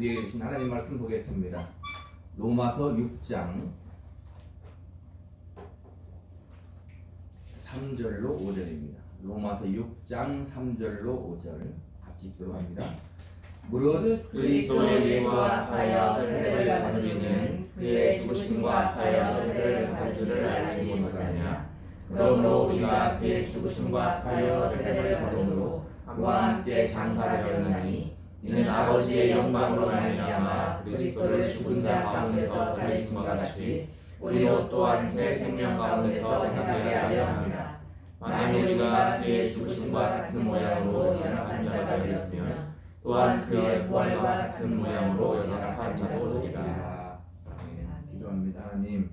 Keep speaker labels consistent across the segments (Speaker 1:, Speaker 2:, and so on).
Speaker 1: 우리에게 주신 하나님 말씀 보겠습니다. 로마서 6장 3절로 5절입니다. 로마서 6장 3절로 5절 같이 읽도록 합니다. 무릇
Speaker 2: 그리스도의 예수와 하여 세례를 받은 이는 그의 죽으심과 하여 세례를 받은 줄을 알지 못하느냐 그러므로 우리가 그의 죽으심과 하여 세례를 받음으로 그와 함께 장사되었나니 이는 아버지의 영광으로 말미암아 그리스도를 죽은 자 가운데서 살리심과 같이 우리로 또한 새 생명 가운데서 행하게 하려 합니다 만일 우리가 그의 죽으심과 같은 모양으로 연합한 자가 되었으면 또한 그의 부활과 같은 모양으로 연합한 자도 되리라.
Speaker 1: 기도합니다. 하나님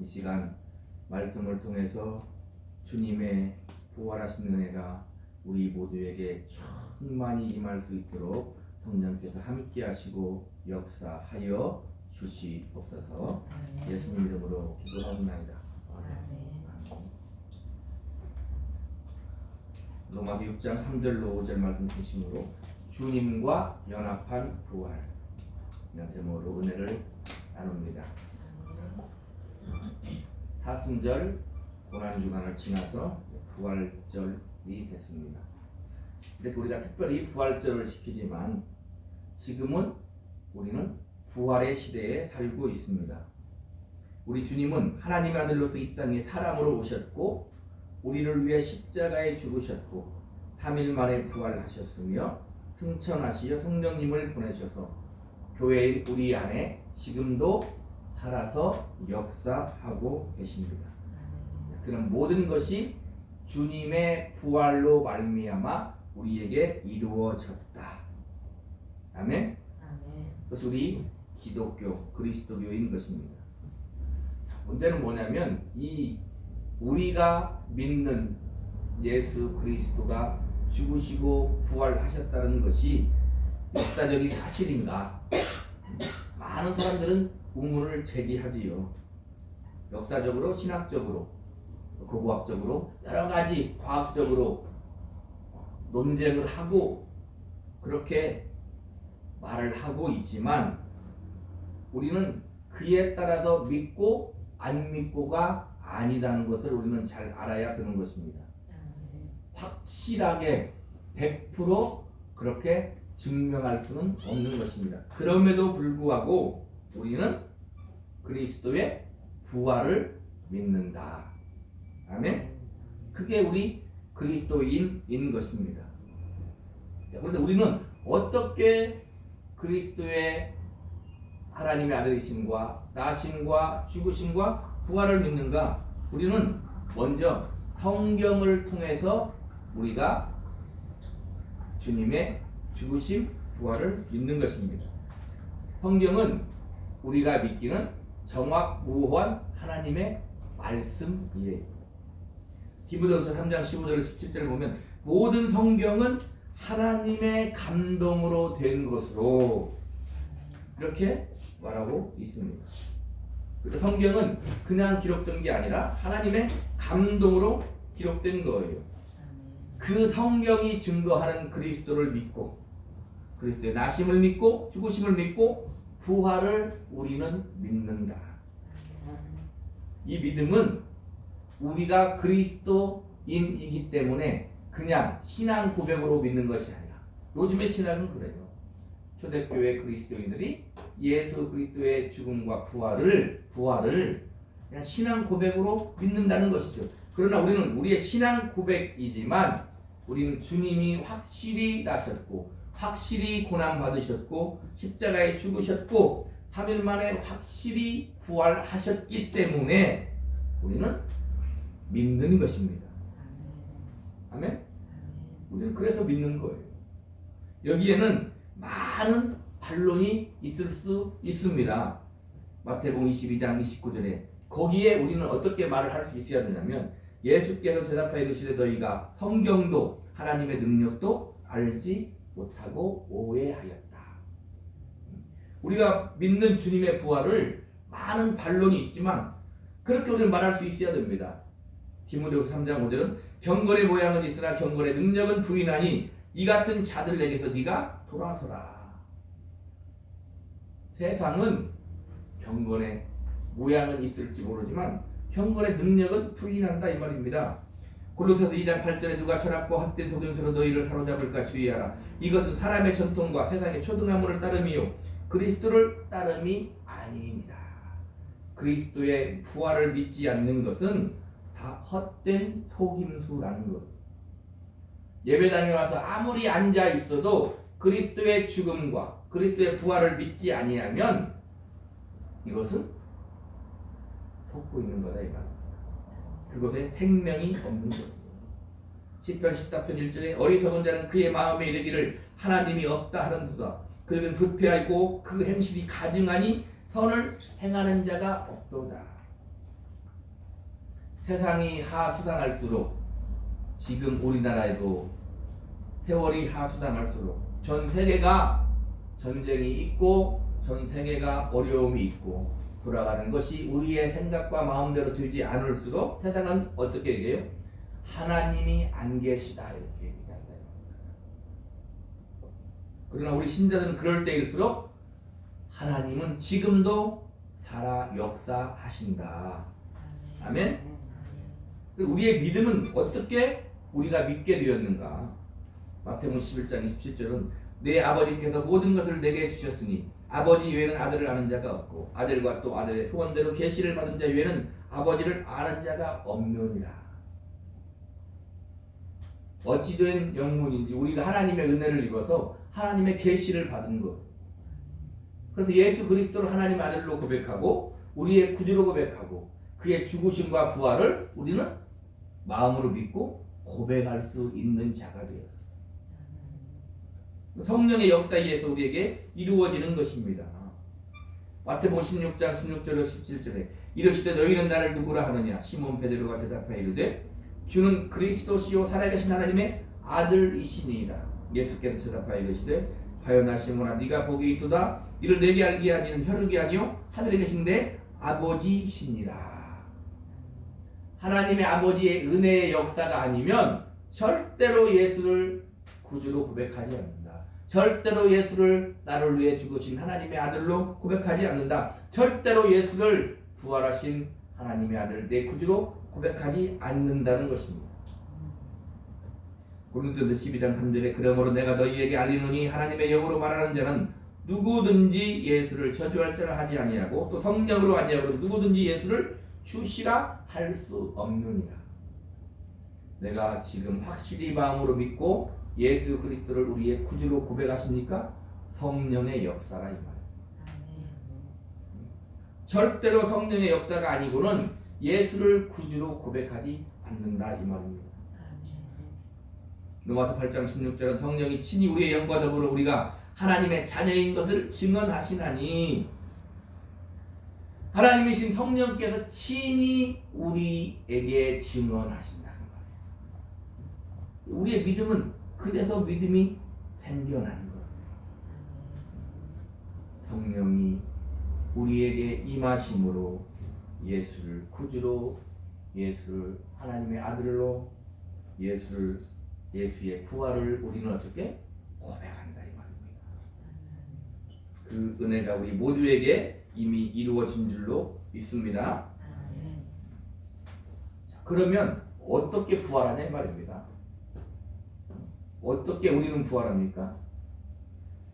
Speaker 1: 이 시간 말씀을 통해서 주님의 부활하신 은혜가 우리 모두에게 충만히 임할 수 있도록 성령께서 함께 하시고 역사하여 주시옵소서 예수님 이름으로. 아멘. 로마서 6장 3절로 5절 말씀 중심으로 주님과 연합한 부활 이런 제목으로 은혜를 나눕니다. 사순절 고난 주간을 지나서 부활절이 됐습니다. 근데 우리가 특별히 부활절을 지키지만 지금은 우리는 부활의 시대에 살고 있습니다. 우리 주님은 하나님의 아들로서 이 땅에 사람으로 오셨고 우리를 위해 십자가에 죽으셨고 3일 만에 부활하셨으며 승천하시어 성령님을 보내셔서 교회인 우리 안에 지금도 살아서 역사하고 계십니다. 그런 모든 것이 주님의 부활로 말미암아 우리에게 이루어졌다. 아멘. 그것이 우리 기독교 그리스도교인 것입니다. 자, 문제는 뭐냐면 이 우리가 믿는 예수 그리스도가 죽으시고 부활하셨다는 것이 역사적인 사실인가? 많은 사람들은 의문을 제기하지요. 역사적으로, 신학적으로, 고고학적으로 여러 가지 과학적으로 논쟁을 하고 그렇게 말을 하고 있지만 우리는 그에 따라서 믿고 안 믿고가 아니다는 것을 우리는 잘 알아야 되는 것입니다. 확실하게 100% 그렇게 증명할 수는 없는 것입니다. 그럼에도 불구하고 우리는 그리스도의 부활을 믿는다. 아멘. 그게 우리 그리스도인인 것입니다. 그런데 우리는 어떻게 그리스도의 하나님의 아들이심과 나심과 죽으심과 부활을 믿는가? 우리는 먼저 성경을 통해서 우리가 주님의 죽으심, 부활을 믿는 것입니다. 성경은 우리가 믿기는 정확무한 하나님의 말씀이에요. 디모데후서 3장 15절 17절을 보면 모든 성경은 하나님의 감동으로 된 것으로 이렇게 말하고 있습니다. 그래서 성경은 그냥 기록된 게 아니라 하나님의 감동으로 기록된 거예요. 그 성경이 증거하는 그리스도를 믿고 그리스도의 나심을 믿고 죽으심을 믿고 부활을 우리는 믿는다. 이 믿음은 우리가 그리스도인이기 때문에 그냥 신앙 고백으로 믿는 것이 아니라 요즘의 신앙은 그래요. 초대교회 그리스도인들이 예수 그리스도의 죽음과 부활을 부활을 그냥 신앙 고백으로 믿는다는 것이죠. 그러나 우리는 우리의 신앙 고백이지만 우리는 주님이 확실히 나셨고 확실히 고난 받으셨고 십자가에 죽으셨고 3일 만에 확실히 부활하셨기 때문에 우리는 믿는 것입니다. 아멘. 우리는 그래서 믿는 거예요. 여기에는 많은 반론이 있을 수 있습니다. 마태복음 22장 29절에 거기에 우리는 어떻게 말을 할 수 있어야 되냐면 예수께서 대답하여 이르시되 너희가 성경도 하나님의 능력도 알지 못하고 오해하였다. 우리가 믿는 주님의 부활을 많은 반론이 있지만 그렇게 우리는 말할 수 있어야 됩니다. 디모데후서 3장 5절은 경건의 모양은 있으나 경건의 능력은 부인하니 이 같은 자들 내게서 네가 돌아서라. 세상은 경건의 모양은 있을지 모르지만 경건의 능력은 부인한다 이 말입니다. 골로새서 2장 8절에 누가 철학과 헛된 속임수로 너희를 사로잡을까 주의하라. 이것은 사람의 전통과 세상의 초등학문을 따름이요 그리스도를 따름이 아니니라. 그리스도의 부활을 믿지 않는 것은 다 헛된 속임수라는 것. 예배당에 와서 아무리 앉아 있어도 그리스도의 죽음과 그리스도의 부활을 믿지 아니하면 이것은 속고 있는 거다 이 말입니다. 그것에 생명이 없는 것. 시편 14편 1절에 어리석은 자는 그의 마음에 이르기를 하나님이 없다 하는도다. 그는 부패하고 그 행실이 가증하니 선을 행하는 자가 없도다. 세상이 하수상할수록 지금 우리나라에도 세월이 하수상할수록 전 세계가 전쟁이 있고 전 세계가 어려움이 있고 돌아가는 것이 우리의 생각과 마음대로 되지 않을수록 세상은 어떻게 얘기해요? 하나님이 안 계시다 이렇게 얘기한다. 그러나 우리 신자들은 그럴 때일수록 하나님은 지금도 살아 역사하신다. 아멘. 우리의 믿음은 어떻게 우리가 믿게 되었는가? 마태복음 11장 27절은 내 아버지께서 모든 것을 내게 주셨으니 아버지 외에는 아들을 아는 자가 없고 아들과 또 아들의 소원대로 계시를 받은 자 외에는 아버지를 아는 자가 없느니라. 어찌된 영문인지 우리가 하나님의 은혜를 입어서 하나님의 계시를 받은 것. 그래서 예수 그리스도를 하나님 아들로 고백하고 우리의 구주로 고백하고 그의 죽으심과 부활을 우리는 마음으로 믿고 고백할 수 있는 자가 되었어. 성령의 역사에 의해서 우리에게 이루어지는 것입니다. 마태복음 16장 16절로 17절에 이르시되 너희는 나를 누구라 하느냐 시몬 베드로가 대답하여 이르되 주는 그리스도시요 살아계신 하나님의 아들이시니이다. 예수께서 대답하여 이르시되 하여나 시몬아 네가 복이 있도다 이를 내게 알게 하니는 혈육이 아니요 하늘에 계신 내 아버지시니라. 하나님의 아버지의 은혜의 역사가 아니면 절대로 예수를 구주로 고백하지 않는다. 절대로 예수를 나를 위해 죽으신 하나님의 아들로 고백하지 않는다. 절대로 예수를 부활하신 하나님의 아들 내 구주로 고백하지 않는다는 것입니다. 고린도서 12장 3절에 그러므로 내가 너희에게 알리노니 하나님의 영으로 말하는 자는 누구든지 예수를 저주할 자를 하지 아니하고 또 성령으로 아니하고 누구든지 예수를 주시라 할 수 없느니라. 내가 지금 확실히 마음으로 믿고 예수 그리스도를 우리의 구주로 고백하십니까? 성령의 역사라 이 말. 절대로 성령의 역사가 아니고는 예수를 구주로 고백하지 않는다 이 말입니다. 로마서 8장 16절은 성령이 친히 우리의 영과 더불어 우리가 하나님의 자녀인 것을 증언하시나니 하나님이신 성령께서 친히 우리에게 증언하신다는 거예요. 우리의 믿음은 그래서 믿음이 생겨나는 거예요. 성령이 우리에게 임하심으로 예수를 구주로 예수를 하나님의 아들로 예수를 예수의 부활을 우리는 어떻게 고백한다 이 말입니다. 그 은혜가 우리 모두에게 이미 이루어진 줄로 믿습니다. 자, 그러면 어떻게 부활하냐 이 말입니다. 어떻게 우리는 부활합니까?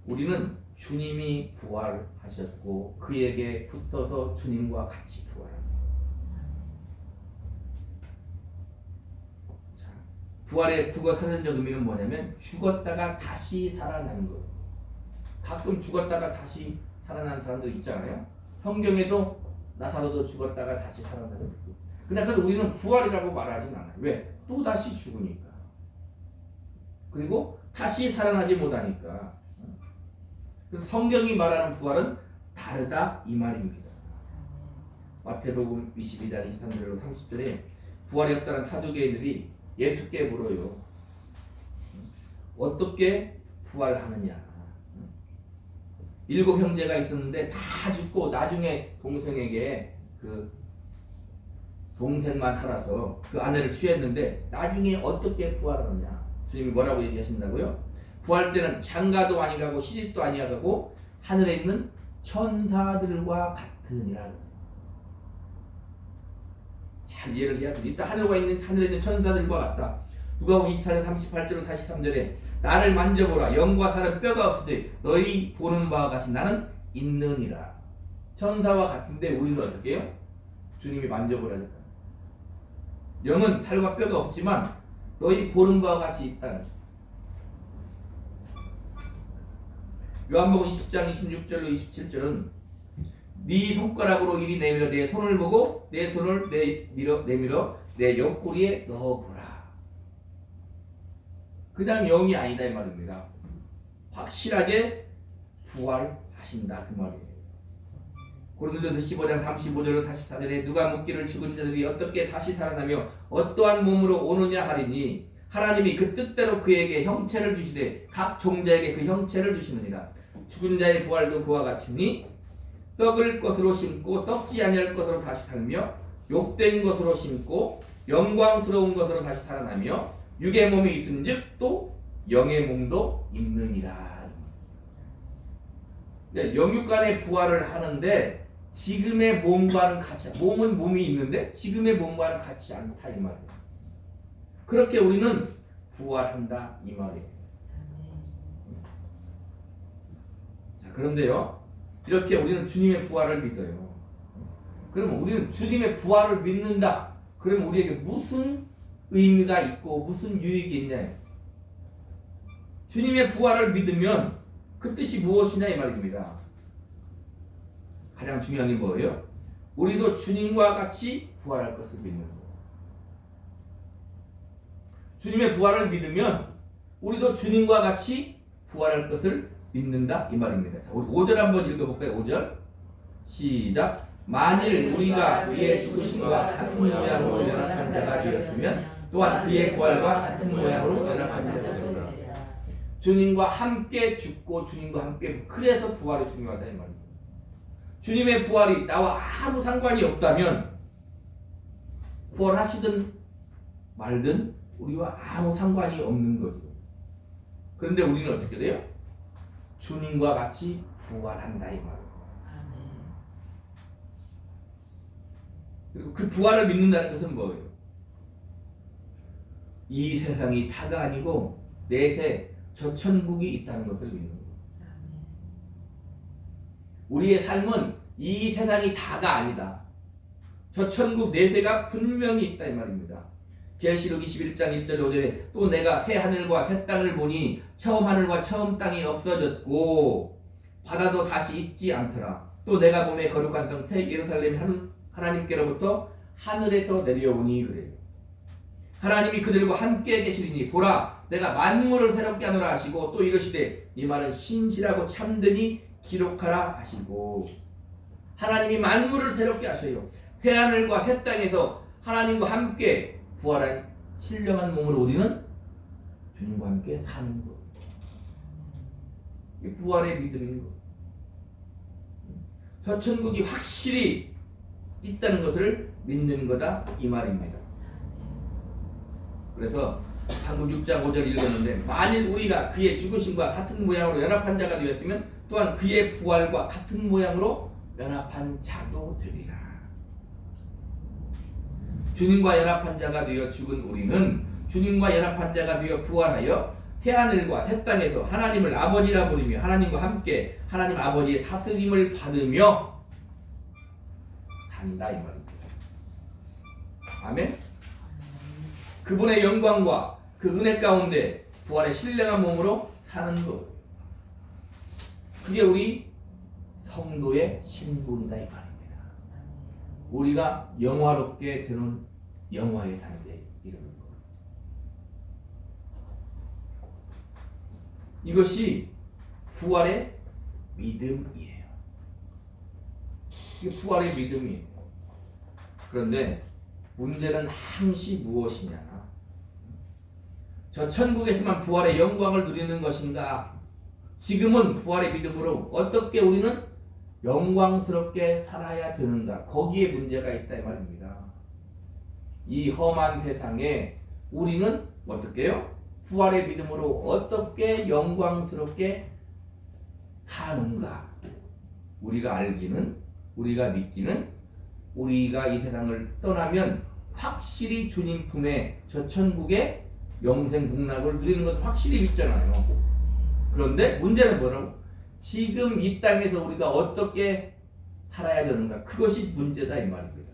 Speaker 1: 우리는 주님이 부활하셨고 그에게 붙어서 주님과 같이 부활합니다. 자, 부활의 국어 사전적 의미는 뭐냐면 죽었다가 다시 살아나는 것. 가끔 죽었다가 다시 살아난 사람도 있잖아요. 성경에도 나사로도 죽었다가 다시 살아나는 거. 그냥 그 우리는 부활이라고 말하진 않아요. 왜? 또 다시 죽으니까. 그리고 다시 살아나지 못하니까. 그래서 성경이 말하는 부활은 다르다 이 말입니다. 마태복음 22장 23절로 30절에 부활이 없다는 사두개인들이 예수께 물어요. 어떻게 부활하느냐? 일곱 형제가 있었는데 다 죽고 나중에 동생에게 그 동생만 살아서 그 아내를 취했는데 나중에 어떻게 부활하느냐? 주님이 뭐라고 얘기하신다고요? 부활 때는 장가도 아니 가고 시집도 아니 가고 하늘에 있는 천사들과 같으니라. 잘 이해를 해야 돼. 이따 하늘에 있는 천사들과 같다. 누가 24장 38절 43절에 나를 만져보라 영과 살은 뼈가 없으되 너희 보는 바와 같이 나는 있느니라. 천사와 같은데 우리는 어떻게 해요? 주님이 만져보라. 영은 살과 뼈가 없지만 너희 보는 바와 같이 있다. 요한복음 20장 26절로 27절은 네 손가락으로 이리 내밀어 내 손을 보고 내 손을 내 밀어 내밀어 내 옆구리에 넣어보라. 그냥 영이 아니다 이 말입니다. 확실하게 부활하신다 그 말이에요. 고린도전서 15장 35절로 44절에 누가 묻기를 죽은 자들이 어떻게 다시 살아나며 어떠한 몸으로 오느냐 하리니 하나님이 그 뜻대로 그에게 형체를 주시되 각 종자에게 그 형체를 주시느니라 죽은 자의 부활도 그와 같으니 썩을 것으로 심고 썩지 아니할 것으로 다시 살며 욕된 것으로 심고 영광스러운 것으로 다시 살아나며 육의 몸이 있은즉 또 영의 몸도 있느니라. 네, 영육간의 부활을 하는데 지금의 몸과는 같이 몸은 몸이 있는데 지금의 몸과는 같이 않다 이 말이에요. 그렇게 우리는 부활한다 이 말이에요. 자 그런데요 이렇게 우리는 주님의 부활을 믿어요. 그러면 우리는 주님의 부활을 믿는다. 그러면 우리에게 무슨 의미가 있고 무슨 유익이 있냐? 주님의 부활을 믿으면 그 뜻이 무엇이냐 이 말입니다. 가장 중요한 게 뭐예요? 우리도 주님과 같이 부활할 것을 믿는 거예요. 주님의 부활을 믿으면 우리도 주님과 같이 부활할 것을 믿는다 이 말입니다. 자, 우리 5절 한번 읽어볼까요? 5절 시작. 만일 우리가 그의 죽으심과 같은 모양으로 연합한 자가 되었으면 또한 그의 부활과 같은 모양으로 연합한 되리라. 주님과 함께 죽고 주님과 함께 그래서 부활이 중요하다 이 말입니다. 주님의 부활이 나와 아무 상관이 없다면 부활하시든 말든 우리와 아무 상관이 없는 거죠. 그런데 우리는 어떻게 돼요? 주님과 같이 부활한다 이 말. 그리고 그 부활을 믿는다는 것은 뭐예요? 이 세상이 다가 아니고 내세 저 천국이 있다는 것을 믿는 거예요. 우리의 삶은 이 세상이 다가 아니다. 저 천국 내세가 분명히 있다 이 말입니다. 계시록 21장 1절 5절에 또 내가 새 하늘과 새 땅을 보니 처음 하늘과 처음 땅이 없어졌고 바다도 다시 있지 않더라. 또 내가 몸에 거룩한 성새 예루살렘 한- 하나님께로부터 하늘에서 내려오니 그래요. 하나님이 그들과 함께 계시리니 보라 내가 만물을 새롭게 하노라 하시고 또 이르시되 이 말은 신실하고 참되니 기록하라 하시고 하나님이 만물을 새롭게 하셔요. 새 하늘과 새 땅에서 하나님과 함께 부활한 신령한 몸으로 우리는 주님과 함께 사는 것. 부활의 믿음인 것. 저 천국이 확실히 있다는 것을 믿는 거다 이 말입니다. 그래서 방금 6장 5절 읽었는데 만일 우리가 그의 죽으심과 같은 모양으로 연합한 자가 되었으면 또한 그의 부활과 같은 모양으로 연합한 자도 되리라. 주님과 연합한 자가 되어 죽은 우리는 주님과 연합한 자가 되어 부활하여 새하늘과 새 땅에서 하나님을 아버지라 부르며 하나님과 함께 하나님 아버지의 다스림을 받으며 산다 이 말입니다. 아멘. 그분의 영광과 그 은혜 가운데 부활의 신령한 몸으로 사는 것. 그게 우리 성도의 신분이다 이 말입니다. 우리가 영화롭게 되는 영화의 단계 이르는 것. 이것이 부활의 믿음이에요. 이게 부활의 믿음이에요. 그런데 문제는 항시 무엇이냐? 저 천국에서만 부활의 영광을 누리는 것인가? 지금은 부활의 믿음으로 어떻게 우리는 영광스럽게 살아야 되는가? 거기에 문제가 있다 이 말입니다. 이 험한 세상에 우리는 어떻게요? 부활의 믿음으로 어떻게 영광스럽게 사는가? 우리가 알기는 우리가 믿기는 우리가 이 세상을 떠나면 확실히 주님 품에 저 천국의 영생 복락을 누리는 것을 확실히 믿잖아요. 그런데 문제는 뭐라고? 지금 이 땅에서 우리가 어떻게 살아야 되는가? 그것이 문제다 이 말입니다.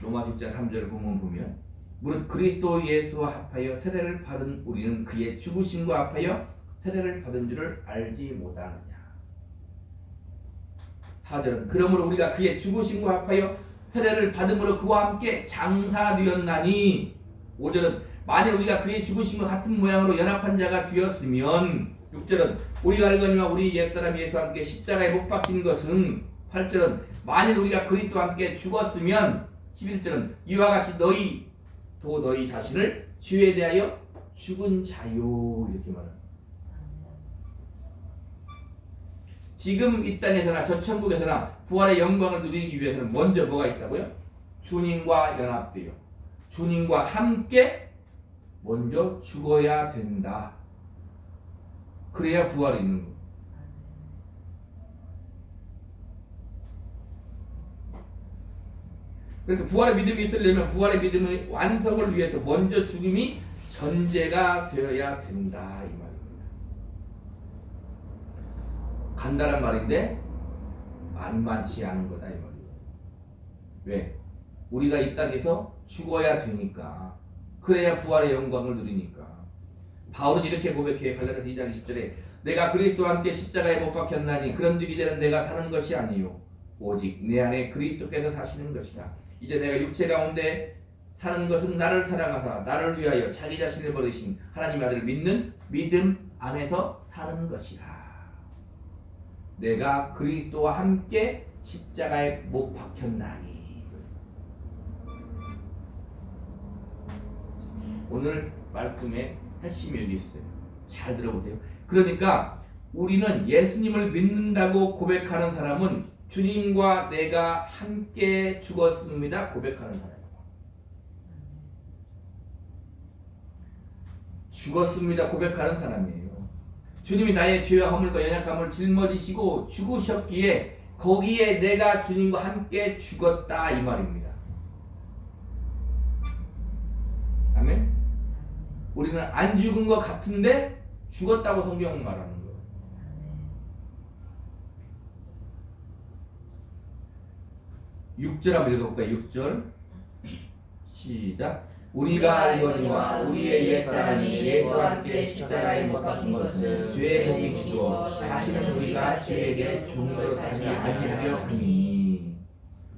Speaker 1: 로마 10장 3절 보면 보면 무릇 그리스도 예수와 합하여 세례를 받은 우리는 그의 죽으심과 합하여 세례를 받은 줄을 알지 못하느냐. 4절은 그러므로 우리가 그의 죽으심과 합하여 세례를 받음으로 그와 함께 장사되었나니 5절은 만일 우리가 그의 죽으심과 같은 모양으로 연합한 자가 되었으면 6절은 우리가 알거니와 우리 옛사람 예수와 함께 십자가에 못 박힌 것은 8절은 만일 우리가 그리스도와 함께 죽었으면 11절은 이와 같이 너희 또 너희 자신을 죄에 대하여 죽은 자요 이렇게 말합니다. 지금 이 땅에서나 저 천국에서나 부활의 영광을 누리기 위해서는 먼저 뭐가 있다고요? 주님과 연합되어 주님과 함께 먼저 죽어야 된다. 그래야 부활이 있는 거예요. 그러니까 부활의 믿음이 있으려면 부활의 믿음의 완성을 위해서 먼저 죽음이 전제가 되어야 된다 이 말입니다. 간단한 말인데 만만치 않은 거다 이 말이에요. 왜? 우리가 이 땅에서 죽어야 되니까 그래야 부활의 영광을 누리니까 바울은 이렇게 고백해 갈라디아서 2장 20절에 내가 그리스도와 함께 십자가에 못 박혔나니 그런 즉 이제는 내가 사는 것이 아니요 오직 내 안에 그리스도께서 사시는 것이다. 이제 내가 육체 가운데 사는 것은 나를 사랑하사 나를 위하여 자기 자신을 버리신 하나님 아들을 믿는 믿음 안에서 사는 것이라. 내가 그리스도와 함께 십자가에 못 박혔나니. 오늘 말씀의 핵심이 여기 있어요. 잘 들어보세요. 그러니까 우리는 예수님을 믿는다고 고백하는 사람은 주님과 내가 함께 죽었습니다. 고백하는 사람. 죽었습니다. 고백하는 사람이에요. 주님이 나의 죄와 허물과 연약함을 짊어지시고 죽으셨기에 거기에 내가 주님과 함께 죽었다 이 말입니다. 아멘. 우리는 안 죽은 것 같은데 죽었다고 성경은 말하는 거예요. 육절 한번 읽어볼까요? 6절 시작 우리가 알거니와 우리의 옛사람이 예수와 함께 십자가에 못 박힌 것은 죄의 몸이 주어 다시는 우리가 죄에게 종로로 가지 아니하려 하니.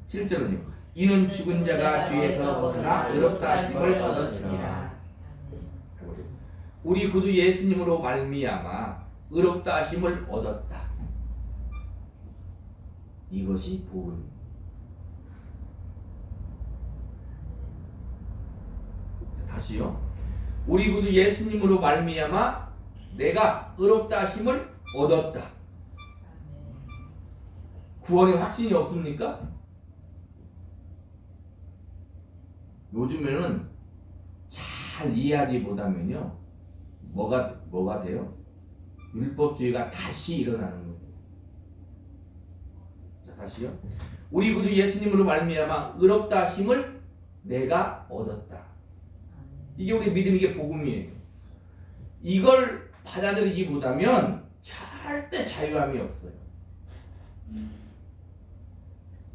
Speaker 1: 7절은요 이는 죽은 자가 죄에서 벗어나 의롭다 하심을 얻었으니라 우리 구주 예수님으로 말미암아 의롭다 하심을 얻었다. 이것이 복음입니다 다시요. 우리 구주 예수님으로 말미암아 내가 의롭다 하심을 얻었다. 구원의 확신이 없습니까? 요즘에는 잘 이해하지 못하면요. 뭐가 뭐가 돼요? 율법주의가 다시 일어나는 거예요. 자, 다시요. 우리 구주 예수님으로 말미암아 의롭다 하심을 내가 얻었다. 이게 우리 믿음 이게 복음이에요. 이걸 받아들이지 못하면 절대 자유함이 없어요.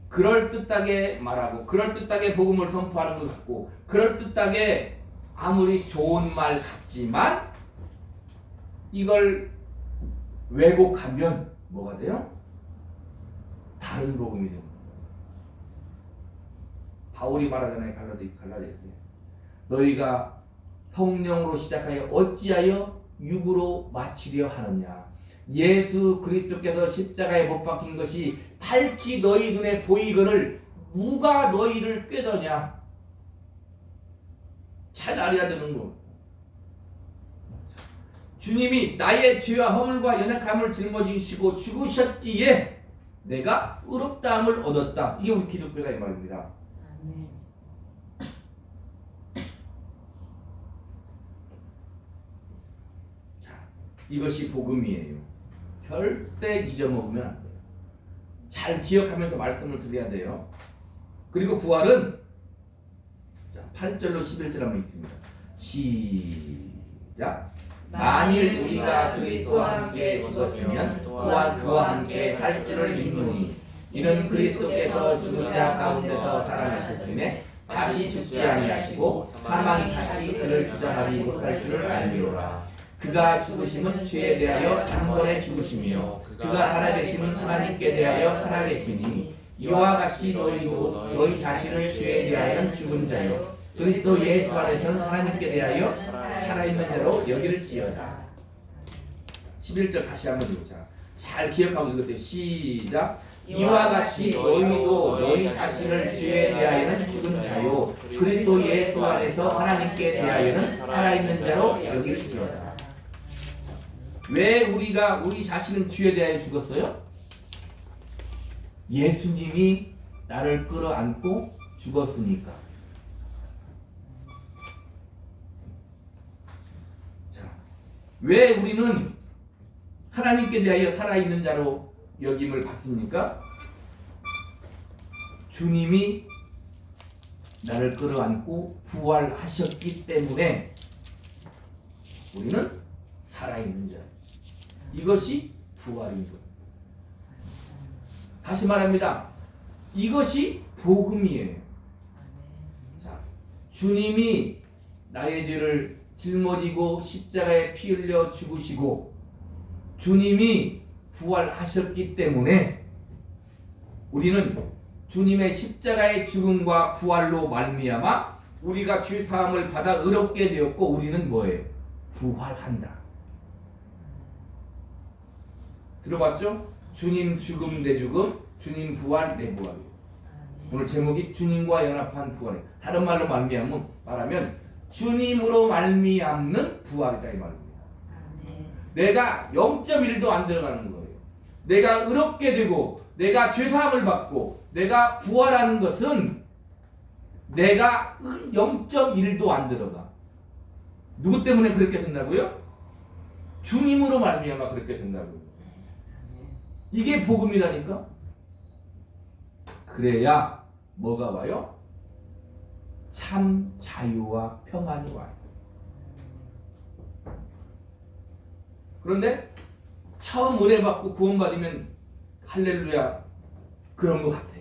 Speaker 1: 그럴 뜻하게 말하고 그럴 뜻하게 복음을 선포하는 것 같고 그럴 뜻하게 아무리 좋은 말 같지만 이걸 왜곡하면 뭐가 돼요? 다른 복음이 됩니다. 바울이 말하잖아요 갈라디 갈라디아서에 너희가 성령으로 시작하여 어찌하여 육으로 마치려 하느냐? 예수 그리스도께서 십자가에 못 박힌 것이 밝히 너희 눈에 보이거늘 누가 너희를 꾀더냐? 잘 알아야 되는 거 주님이 나의 죄와 허물과 연약함을 짊어지시고 죽으셨기에 내가 의롭다함을 얻었다. 이게 우리 기독교가 이 말입니다 이것이 복음이에요. 절대 잊어먹으면 안 돼요. 잘 기억하면서 말씀을 드려야 돼요. 그리고 부활은 자, 8절로 11절 한번 있습니다. 시작. 만일 우리가 그리스도와 함께 죽었으면 또한 그와 함께 살 줄을 믿노니 이는 그리스도께서 죽은 자 가운데서 살아나셨음에 다시 죽지 아니하시고 사망이 다시 그를 주장하지 못할 줄을 알미로라 그가 죽으심은 죄에 대하여 단번에 죽으심이요. 그가 살아계심은 하나님께 대하여 살아계시니 이와 같이 너희도 너희 자신을 죄에 대하여 죽은 자요. 그리스도 예수 안에서는 하나님께 대하여 살아있는 대로 여기를지어다. 11절 다시 한번 읽자. 잘 기억하고 읽으세요. 시작. 이와 같이 너희도 너희 자신을 죄에 대하여는 죽은 자요. 그리스도 예수 안에서 하나님께 대하여는 살아있는 자로 여길지어다 왜 우리가 우리 자신은 죄에 대하여 죽었어요? 예수님이 나를 끌어안고 죽었으니까 자, 왜 우리는 하나님께 대하여 살아있는 자로 여김을 받습니까? 주님이 나를 끌어안고 부활하셨기 때문에 우리는 살아있는 자. 이것이 부활인 것. 다시 말합니다. 이것이 복음이에요. 자, 주님이 나의 죄를 짊어지고 십자가에 피 흘려 죽으시고 주님이 부활하셨기 때문에 우리는 주님의 십자가의 죽음과 부활로 말미암아 우리가 죄 사함을 받아 의롭게 되었고 우리는 뭐예요? 부활한다. 들어봤죠? 주님 죽음 내 죽음, 주님 부활 내 부활. 오늘 제목이 주님과 연합한 부활이에요. 다른 말로 말미암은 말하면 주님으로 말미암는 부활이다 이 말입니다. 내가 0.1도 안 들어가는 거예요. 내가 의롭게 되고 내가 죄 사함을 받고 내가 부활하는 것은 내가 0.1도 안 들어가. 누구 때문에 그렇게 된다고요? 주님으로 말미암아 그렇게 된다고요. 이게 복음이라니까. 그래야 뭐가 와요? 참 자유와 평안이 와요. 그런데 처음 은혜 받고 구원받으면 할렐루야 그런 것 같아.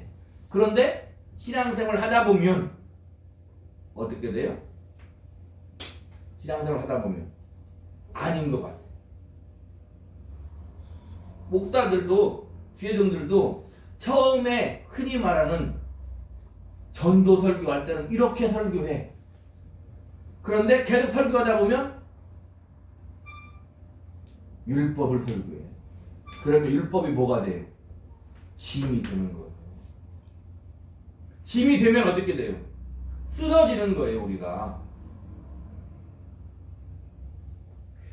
Speaker 1: 그런데 신앙생활 하다 보면 어떻게 돼요? 신앙생활 하다 보면 아닌 것 같아. 목사들도 주회종들도 처음에 흔히 말하는 전도 설교할 때는 이렇게 설교해. 그런데 계속 설교하다 보면 율법을 설교해. 그러면 율법이 뭐가 돼요? 짐이 되는 거예요. 짐이 되면 어떻게 돼요? 쓰러지는 거예요, 우리가.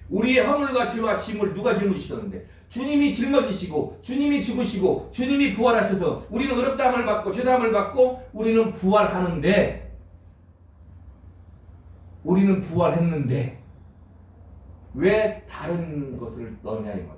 Speaker 1: 우리의 허물과 죄와 짐을 누가 짊어지셨는데 주님이 짊어지시고 주님이 죽으시고 주님이 부활하셔서 우리는 의롭다함을 받고 죄사함을 받고 우리는 부활하는데 우리는 부활했는데 왜 다른 것을 넣냐 이 말이에요.